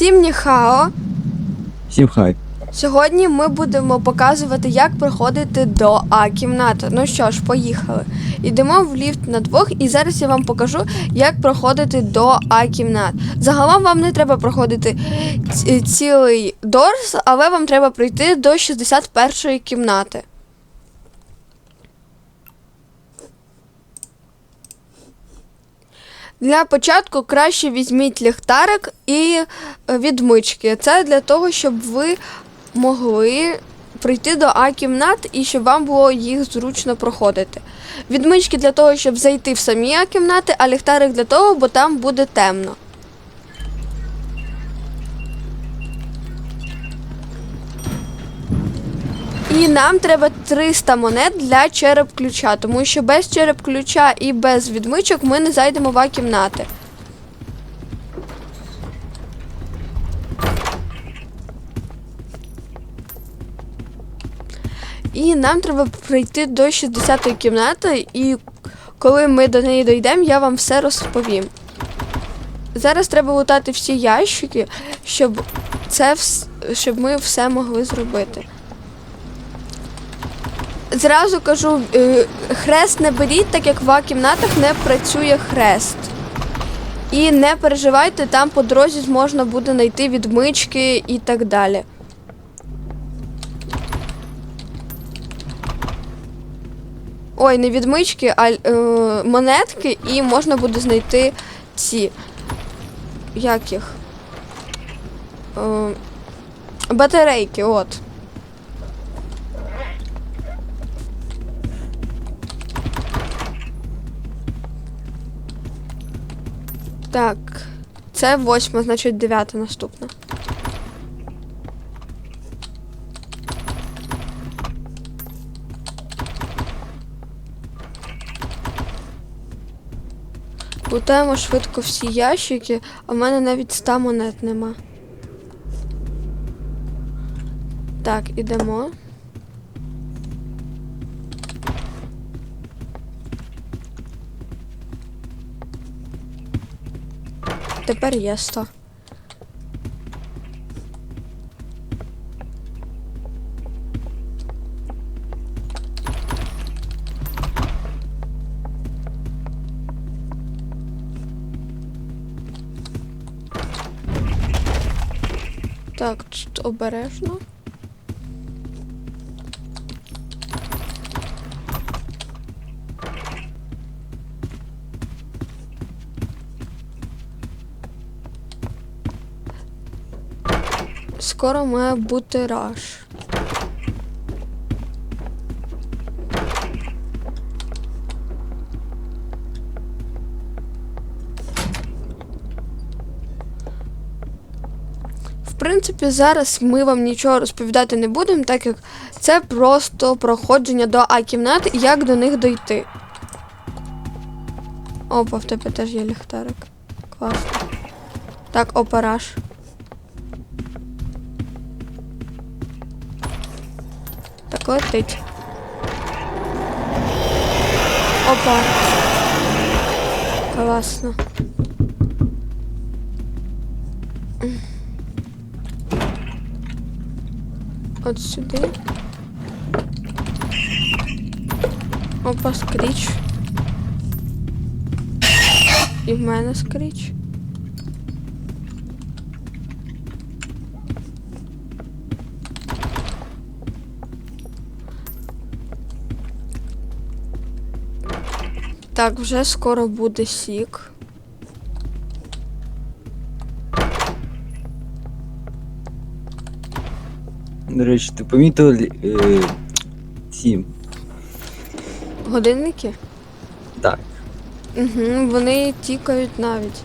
Всім ніхао! Всім хай. Сьогодні ми будемо показувати, як проходити до А кімнати. Ну що ж, поїхали. Йдемо в ліфт на двох, і зараз я вам покажу, як проходити до А кімнат. Загалом вам не треба проходити ці- цілий дорс, але вам треба пройти до 61 кімнати. Для початку краще візьміть ліхтарик і е, відмички. Це для того, щоб ви могли прийти до А кімнат і щоб вам було їх зручно проходити. Відмички для того, щоб зайти в самі А кімнати, а ліхтарик для того, бо там буде темно. І нам треба 300 монет для череп ключа, тому що без череп ключа і без відмичок ми не зайдемо в кімнати. І нам треба прийти до 60-ї кімнати, і коли ми до неї дійдемо, я вам все розповім. Зараз треба лутати всі ящики, щоб, це щоб ми все могли зробити. Зразу кажу, е, хрест не беріть, так як в А-кімнатах не працює хрест. І не переживайте, там по дорозі можна буде знайти відмички і так далі. Ой, не відмички, а е, монетки, і можна буде знайти ці. Як їх? Е, батарейки, от. Так, це восьма, значить дев'ята наступна. Лутаємо швидко всі ящики, а в мене навіть 100 монет нема. Так, ідемо. Тепер є 100. Так, тут обережно. Скоро має бути раш. В принципі, зараз ми вам нічого розповідати не будемо, так як це просто проходження до А-кімнат і як до них дойти. Опа, в тебе теж є ліхтарик. Класно. Так, операж. Так летить. Опа. Класно. От сюди. Опа, скріч. І в мене скріч. Так, вже скоро буде сік. До речі, ти помітив е, сім. Годинники? Так. Угу, вони тікають навіть.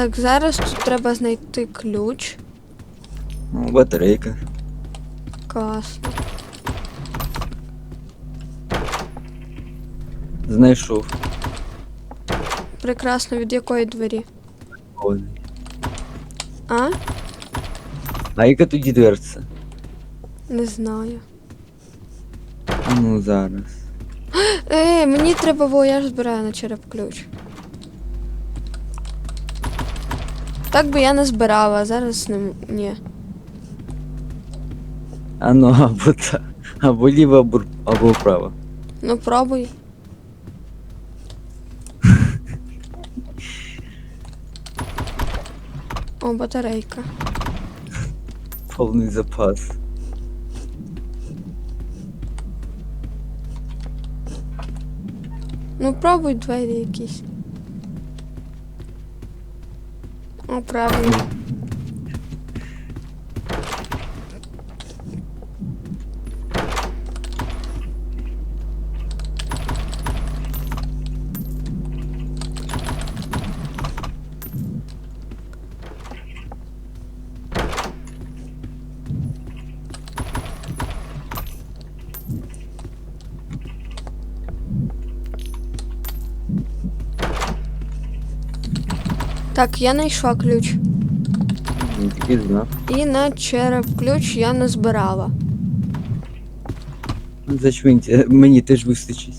Так, зараз тут треба знайти ключ. Ну, батарейка. Класно. Знайшов. Прекрасно, від якої двері? Ой. А? А яка тоді дверця? Не знаю. А ну зараз. Ей, мені треба, бо я ж збираю на череп ключ. Так би я не збирала, а зараз не ні. А ну, або так. Або ліво, або, або вправо. Ну пробуй. О, батарейка. Повний запас. Ну пробуй двері якісь. О, правильно. Так, я знайшла ключ. І на череп ключ я не збирала. Зачвиньте, мені теж вистачить.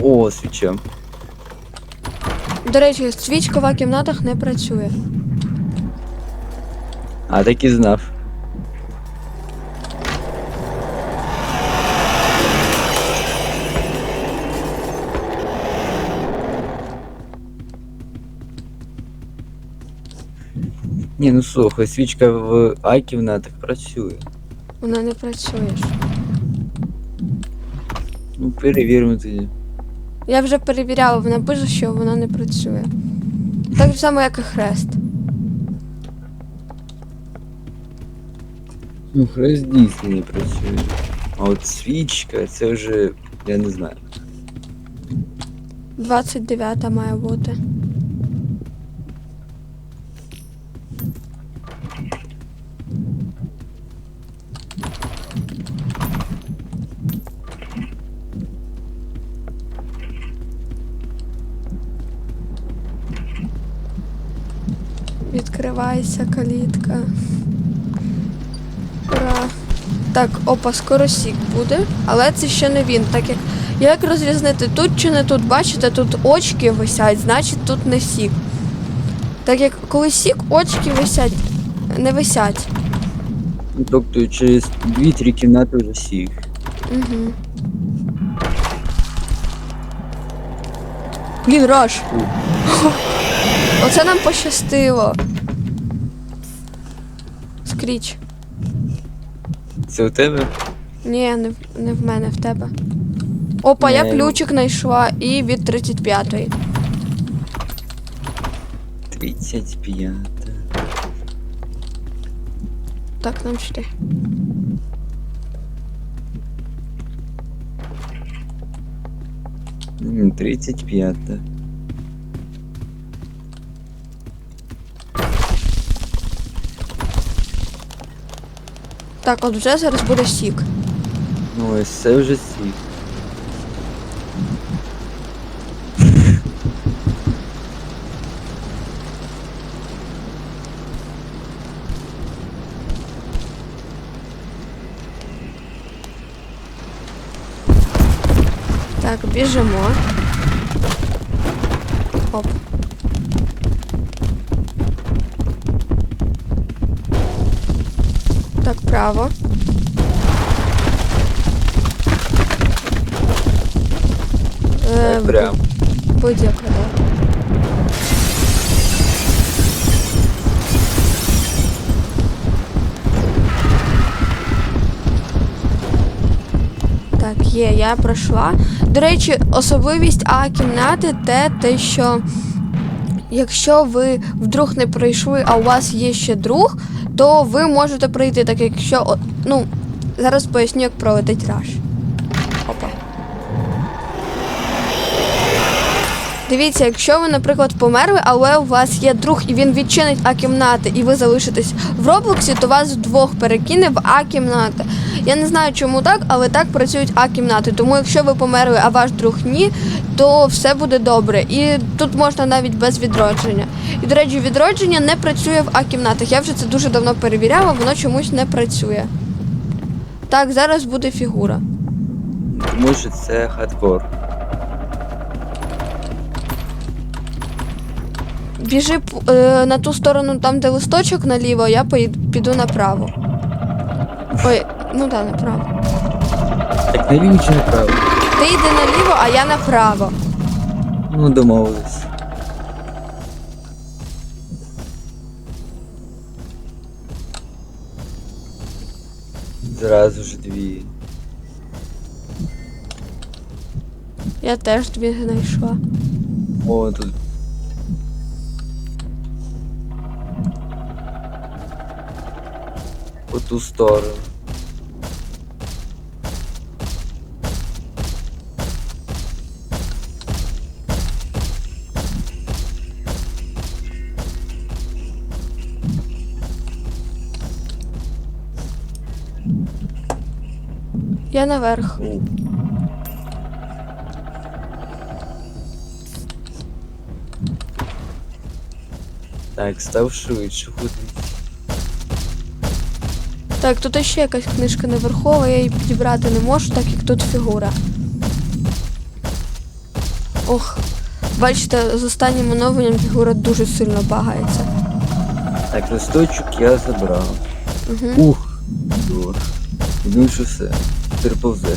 О, свіча. До речі, свічка в кімнатах не працює. А, так і знав. Ні, ну слухай, свічка в А-кімнатах працює. Вона не працює. ж. Ну, перевіримо тоді. Я вже перевіряла, вона пише, що вона не працює. Так само, як і хрест. Ну, хрест дійсно не працює. А от свічка, це вже. я не знаю. 29 має бути. Відкривається калітка. Ура! Так, опа, скоро сік буде, але це ще не він, так як як розрізнити тут чи не тут? Бачите, тут очки висять, значить тут не сік. Так як коли сік, очки висять, не висять. Тобто через 2-3 кімнати вже всіх. Угу. Блін, Раш. Оце нам пощастило. Скріч. Це у тебе? Ні, не, не в мене, в тебе. Опа, я Не. ключик знайшла і від 35-ї. 35. Так, нам сюди. М, 35. Так, от вже зараз буде сік. Ну ось це вже всіх. Так, біжимо. Оп. Так, право. Е, Прям. Будь-яка, да. Так, є, я пройшла. До речі, особливість А кімнати те, те, що якщо ви вдруг не пройшли, а у вас є ще друг, то ви можете пройти, так якщо. Ну, зараз поясню, як пролетить раш. Опа. Дивіться, якщо ви, наприклад, померли, але у вас є друг і він відчинить А-кімнати, і ви залишитесь в Роблоксі, то вас вдвох перекине в А-кімнати. Я не знаю, чому так, але так працюють А-кімнати. Тому якщо ви померли, а ваш друг ні, то все буде добре. І тут можна навіть без відродження. І, до речі, відродження не працює в А-кімнатах. Я вже це дуже давно перевіряла, воно чомусь не працює. Так, зараз буде фігура. Тому що це хардкор. Біжи е, на ту сторону, там, де листочок наліво, а я піду направо. Ой, ну так, направо. Так наліво чи направо? Ти йди наліво, а я направо. Ну, домовились. Зразу ж дві. Я теж дві знайшла. О, тут. По ту сторону. Я наверх. Так, став швидше ходити. Так, тут ще якась книжка наверхова, я її підібрати не можу, так як тут фігура. Ох, бачите, з останнім оновленням фігура дуже сильно багається. Так, листочок я забрав. Угу. Ух! Дур. Думаю, що все. Тепер повзе.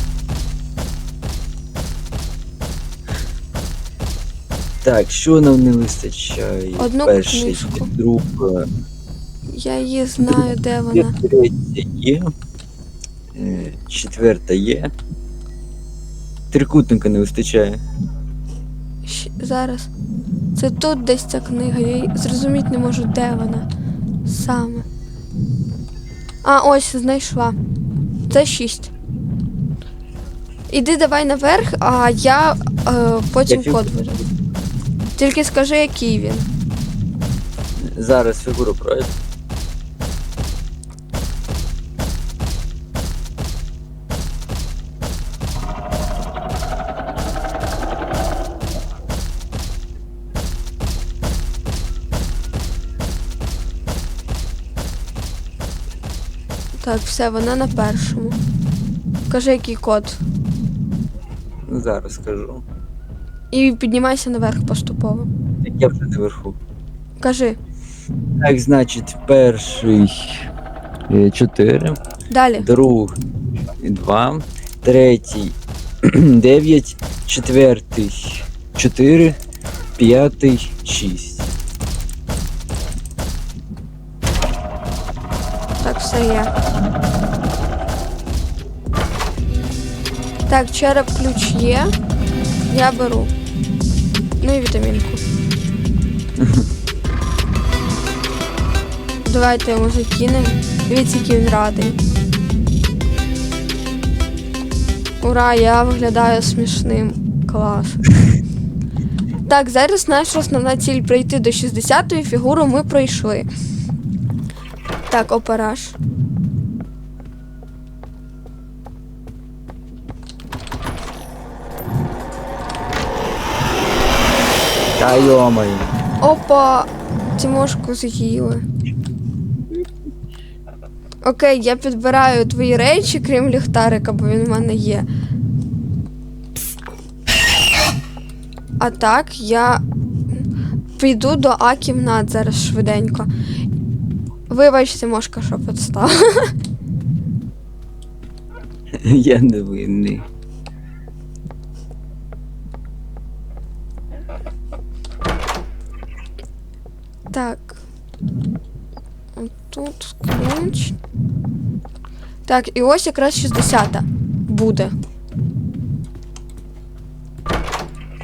Так, що нам не вистачає? Одну Перший, книжку. друга. Я її знаю, де вона. Третя є. Е, Четверта є. Трикутника не вистачає. Щ- Зараз. Це тут десь ця книга, я зрозуміти не можу, де вона саме. А, ось, знайшла. Це шість. Іди давай наверх, а я е, потім Я фіг- код. Тільки скажи, який він. Зараз фігуру пройде. Так, все, вона на першому. Кажи, який код. Зараз скажу. І піднімайся наверх поступово. Так я вже наверху. Кажи. Так, значить, перший е, 4, Далі. другий 2, третій 9, четвертий 4, п'ятий 6. Так, все є. Так, череп ключ є. Я беру. Ну і вітамінку. Давайте йому закинемо. Дивіться, який він радий. Ура, я виглядаю смішним. Клас. Так, зараз наша основна ціль прийти до 60-ї фігуру ми пройшли. Так, операж. Та йомаю. Опа! Тимошку з'їли. Окей, я підбираю твої речі, крім ліхтарика, бо він в мене є. А так, я піду до А-кімнат зараз швиденько. Вибач, Тимошка, що підстав. Я не винний. Так. Тут ключ. Так, і ось якраз 60 буде.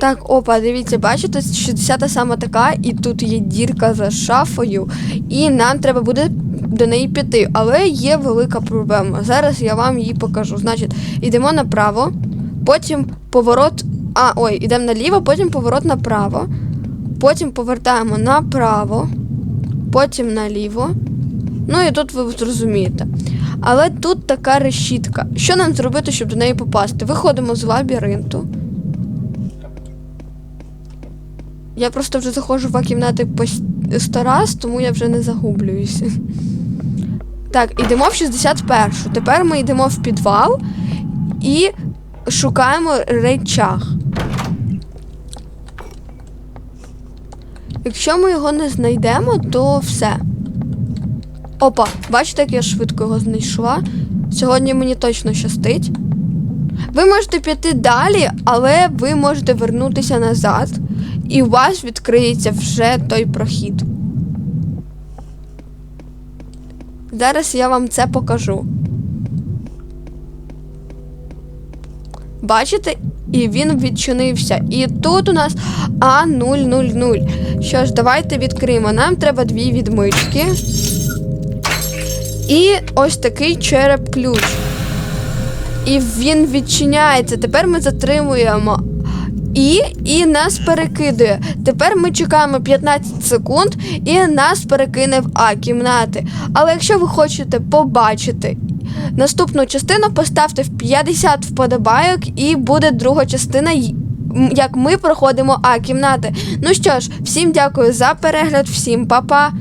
Так, опа, дивіться, бачите, 60 саме така, і тут є дірка за шафою, і нам треба буде до неї піти. Але є велика проблема. Зараз я вам її покажу. Значить, йдемо направо, потім поворот А, ой, йдемо наліво, потім поворот направо. Потім повертаємо направо, потім наліво. Ну і тут ви зрозумієте. Але тут така решітка. Що нам зробити, щоб до неї попасти? Виходимо з лабіринту. Я просто вже заходжу в кімнати по с- сто раз, тому я вже не загублююся. Так, йдемо в 61. Тепер ми йдемо в підвал і шукаємо речах. Якщо ми його не знайдемо, то все. Опа, бачите, як я швидко його знайшла? Сьогодні мені точно щастить. Ви можете піти далі, але ви можете вернутися назад, і у вас відкриється вже той прохід. Зараз я вам це покажу. Бачите? І він відчинився. І тут у нас А000. Що ж, давайте відкриємо. Нам треба дві відмички. І ось такий череп ключ. І він відчиняється. Тепер ми затримуємо. І, і нас перекидує. Тепер ми чекаємо 15 секунд і нас перекине в А кімнати. Але якщо ви хочете побачити наступну частину, поставте в 50 вподобайок і буде друга частина. Як ми проходимо А кімнати. Ну що ж, всім дякую за перегляд, всім па-па.